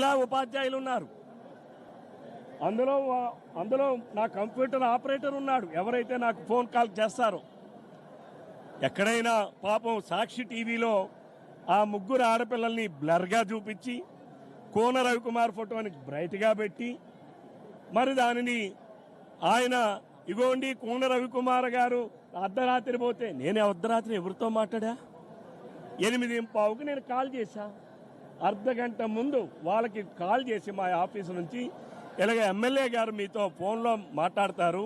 జిల్లా ఉపాధ్యాయులు ఉన్నారు. అందులో అందులో నా కంప్యూటర్ ఆపరేటర్ ఉన్నాడు. ఎవరైతే నాకు ఫోన్ కాల్ చేస్తారో. ఎక్కడైనా పాపం సాక్షి టీవీలో ఆ ముగ్గురు ఆడపిల్లల్ని బ్లర్గా చూపించి కోన రవికుమార్ ఫోటోని బ్రైట్గా పెట్టి మరి దానిని ఆయన ఇగోండి కోన రవికుమార్ గారు అర్ధరాత్రి పోతే నేనే అర్ధరాత్రి ఎవరితో మాట్లాడా? ఎనిమిది పావుకి నేను కాల్ చేశా. అర్ధ గంట ముందు వాళ్ళకి కాల్ చేసి మా ఆఫీసు నుంచి ఇలాగ ఎమ్మెల్యే గారు మీతో ఫోన్లో మాట్లాడతారు.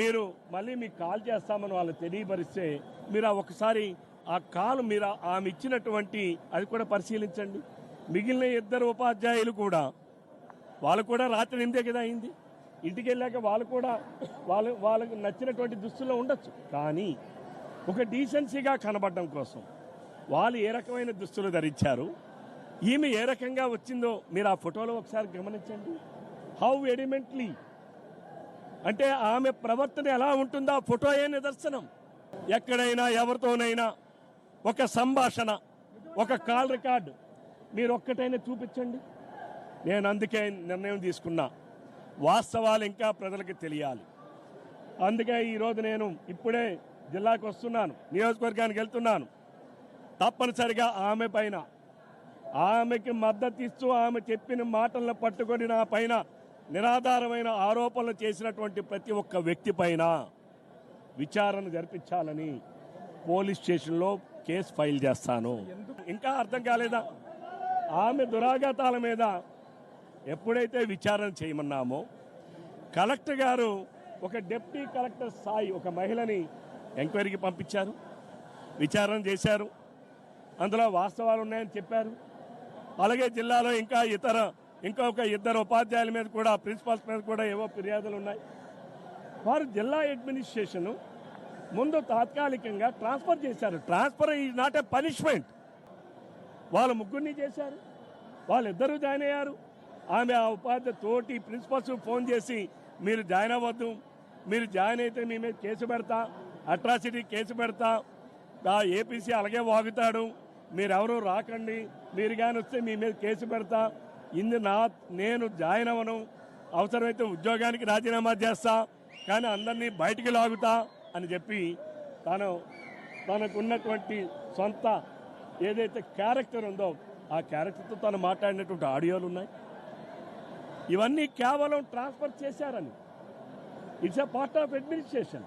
మీరు మళ్ళీ మీకు కాల్ చేస్తామని వాళ్ళు తెలియపరిస్తే మీరు ఆ ఒకసారి ఆ కాల్ మీరు ఆమె ఇచ్చినటువంటి అది కూడా పరిశీలించండి. మిగిలిన ఇద్దరు ఉపాధ్యాయులు కూడా వాళ్ళు కూడా రాత్రి ఎనిమిదే కదా అయింది. ఇంటికి వెళ్ళాక వాళ్ళు కూడా వాళ్ళు వాళ్ళకు నచ్చినటువంటి దుస్తుల్లో ఉండొచ్చు. కానీ ఒక డీసెన్సీగా కనబడడం కోసం వాళ్ళు ఏ రకమైన దుస్తులు ధరించారు? ఈమె ఏ రకంగా వచ్చిందో మీరు ఆ ఫోటోలో ఒకసారి గమనించండి. హౌ ఎడిమెంట్లీ అంటే ఆమె ప్రవర్తన ఎలా ఉంటుందో ఆ ఫోటోయే నిదర్శనం? ఎక్కడైనా ఎవరితోనైనా ఒక సంభాషణ ఒక కాల్ రికార్డు మీరు ఒక్కటైనా చూపించండి. నేను అందుకే నిర్ణయం తీసుకున్నా. వాస్తవాలు ఇంకా ప్రజలకు తెలియాలి. అందుకే ఈరోజు నేను ఇప్పుడే జిల్లాకు వస్తున్నాను నియోజకవర్గానికి వెళ్తున్నాను. తప్పనిసరిగా ఆమె పైన ఆమెకి మద్దతు ఇస్తూ ఆమె చెప్పిన మాటలను పట్టుకొని నా పైన నిరాధారమైన ఆరోపణలు చేసినటువంటి ప్రతి ఒక్క వ్యక్తి పైన విచారణ జరిపించాలని పోలీస్ స్టేషన్లో కేసు ఫైల్ చేస్తాను. ఇంకా అర్థం కాలేదా? ఆమె దురాఘాతాల మీద ఎప్పుడైతే విచారణ చేయమన్నామో కలెక్టర్ గారు ఒక డిప్యూటీ కలెక్టర్ స్థాయి ఒక మహిళని ఎంక్వైరీకి పంపించారు విచారణ చేశారు. అందులో వాస్తవాలు ఉన్నాయని చెప్పారు. అలాగే జిల్లాలో ఇంకా ఇతర ఇంకా ఒక ఇద్దరు ఉపాధ్యాయుల మీద కూడా ప్రిన్సిపాల్స్ మీద కూడా ఏవో ఫిర్యాదులు ఉన్నాయి. వారు జిల్లా అడ్మినిస్ట్రేషన్ ముందు తాత్కాలికంగా ట్రాన్స్ఫర్ చేశారు. Transfer is not a punishment వాళ్ళ ముగ్గురిని చేశారు. వాళ్ళిద్దరూ జాయిన్ అయ్యారు. ఆమె ఆ ఉపాధ్యాయ తోటి ప్రిన్సిపల్స్ ఫోన్ చేసి మీరు జాయిన్ అవ్వద్దు. మీరు జాయిన్ అయితే మీ మీద కేసు పెడతా. అట్రాసిటీ కేసు పెడతా. ఏపీసీ అలాగే వాగుతాడు. మీరెవరూ రాకండి. మీరు కానీ వస్తే మీ మీద కేసు పెడతా. ఇందు నా నేను జాయిన్ అవ్వను. అవసరమైతే ఉద్యోగానికి రాజీనామా చేస్తా. కానీ అందరినీ బయటికి లాగుతా అని చెప్పి తను తనకున్నటువంటి సొంత ఏదైతే క్యారెక్టర్ ఉందో ఆ క్యారెక్టర్తో తను మాట్లాడినటువంటి ఆడియోలు ఉన్నాయి. ఇవన్నీ కేవలం ట్రాన్స్ఫర్ చేశారని. It's a part of administration.